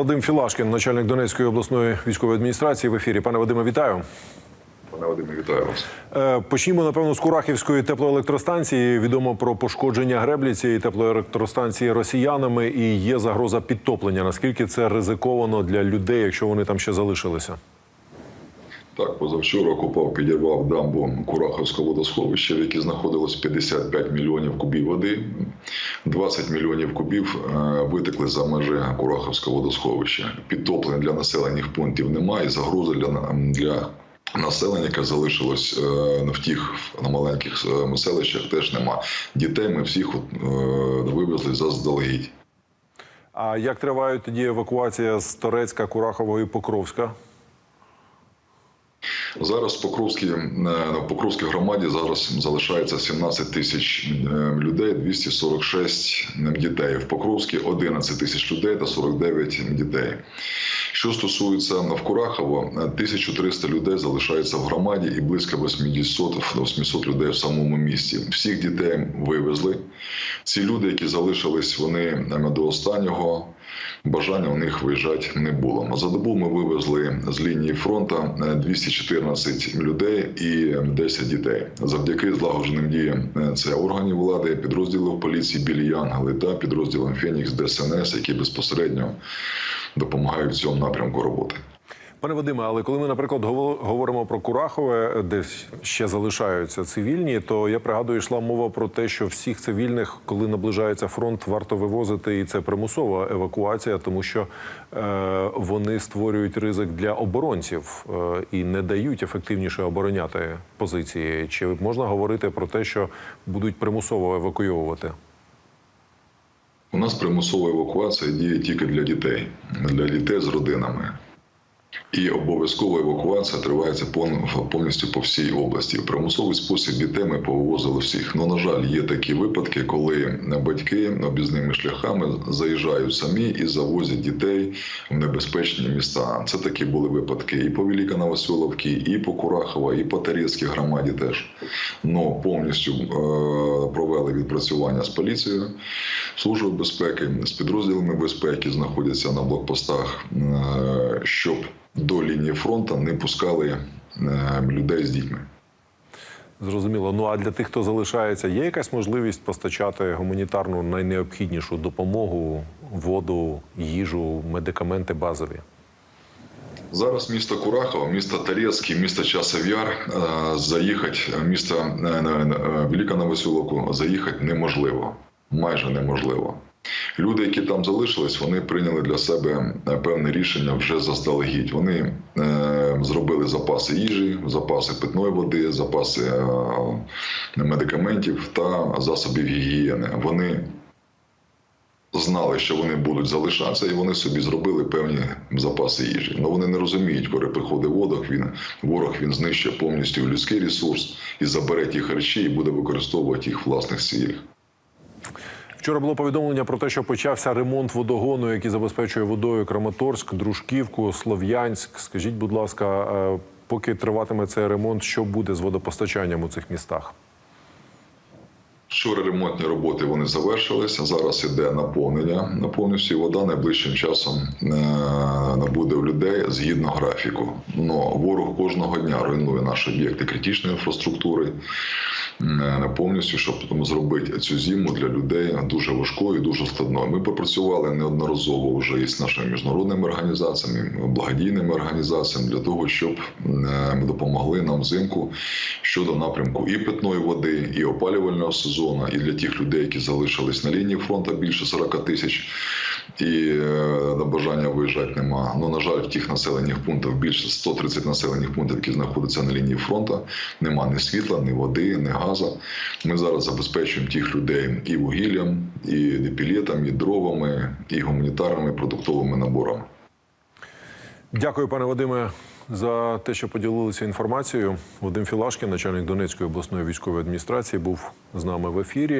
Вадим Філашкін, начальник Донецької обласної військової адміністрації в ефірі. Пане Вадиме, вітаю. Пане Вадиме, вітаю вас. Е, Почнімо, напевно, з Курахівської теплоелектростанції. Відомо про пошкодження греблі цієї теплоелектростанції росіянами і є загроза підтоплення. Наскільки це ризиковано для людей, якщо вони там ще залишилися? Так, позавчора Купав підірвав дамбу Кураховського водосховища, в якій знаходилось 55 мільйонів кубів води. 20 мільйонів кубів е, витекли за межі Кураховського водосховища. Підтоплення для населених пунктів немає. Загрози для, для населення, яке залишилось е, в тих на маленьких е, селищах, теж нема. Дітей ми всіх вивезли заздалегідь. А як триває тоді евакуація з Торецька, Курахового і Покровська? Зараз в Покровській, е, в Покровській громаді зараз залишається 17 тисяч е, людей, 246 дітей. В Покровській 11 тисяч людей та 49 дітей. Що стосується в Курахово, е, 1300 людей залишається в громаді і близько 800 до 800 людей в самому місті. Всіх дітей вивезли. Ці люди, які залишились, вони до останнього бажання у них виїжджати не було. За добу ми вивезли з лінії фронту е, 214 людей і 10 дітей. Завдяки злагодженим діям е, це органів влади, підрозділів поліції білі Янгели та підрозділом Фенікс ДСНС, які безпосередньо допомагають в цьому напрямку роботи. Пане Вадиме, але коли ми, наприклад, гово- говоримо про Курахове, де ще залишаються цивільні, то я пригадую, йшла мова про те, що всіх цивільних, коли наближається фронт, варто вивозити, і це примусова евакуація, тому що е, вони створюють ризик для оборонців е, і не дають ефективніше обороняти позиції. Чи можна говорити про те, що будуть примусово евакуйовувати? У нас примусова евакуація діє тільки для дітей, для дітей з родинами. І обов'язкова евакуація тривається пов- повністю по всій області. В примусовий спосіб дітей ми повивозили всіх. Ну, на жаль, є такі випадки, коли батьки обізними шляхами заїжджають самі і завозять дітей в небезпечні міста. Це такі були випадки і по Велика Новоселовці, і по Курахова, і по Тарецькій громаді теж. Ну повністю е- провели відпрацювання з поліцією, службою безпеки, з підрозділами безпеки знаходяться на блокпостах, е- щоб до лінії фронту не пускали е, людей з дітьми. Зрозуміло. Ну а для тих, хто залишається, є якась можливість постачати гуманітарну найнеобхіднішу допомогу, воду, їжу, медикаменти базові? Зараз місто Курахово, місто Тарецький, місто Часов Яр е, заїхати, місто е, е, Велика Новоселовку заїхати неможливо, майже неможливо. Люди, які там залишились, вони прийняли для себе е, певне рішення вже заздалегідь. Вони е, зробили запаси їжі, запаси питної води, запаси е, медикаментів та засобів гігієни. Вони знали, що вони будуть залишатися, і вони собі зробили певні запаси їжі. Але вони не розуміють, коли приходить ворог, він ворог він знищує повністю людський ресурс і забере ті харчі і буде використовувати їх власних цілях. Вчора було повідомлення про те, що почався ремонт водогону, який забезпечує водою Краматорськ, Дружківку, Слов'янськ. Скажіть, будь ласка, е, поки триватиме цей ремонт, що буде з водопостачанням у цих містах? Вчора ремонтні роботи вони завершилися. Зараз іде наповнення. Наповнюється і вода найближчим часом е, набуде в людей згідно графіку. Но ворог кожного дня руйнує наші об'єкти критичної інфраструктури. е, Повністю, щоб тому зробити цю зиму для людей дуже важкою, і дуже складною. Ми попрацювали неодноразово вже із нашими міжнародними організаціями, благодійними організаціями для того, щоб е, ми допомогли нам взимку щодо напрямку і питної води, і опалювального сезону, і для тих людей, які залишились на лінії фронту більше 40 тисяч. І е, на бажання виїжджати нема. Ну на жаль, в тих населених пунктах більше 130 населених пунктів, які знаходяться на лінії фронту, нема ні світла, ні води, ні газу. Ми зараз забезпечуємо тих людей і вугіллям, і депілетом, і дровами, і гуманітарними продуктовими наборами. Дякую, пане Вадиме, за те, що поділилися інформацією. Вадим Філашкін, начальник Донецької обласної військової адміністрації, був з нами в ефірі.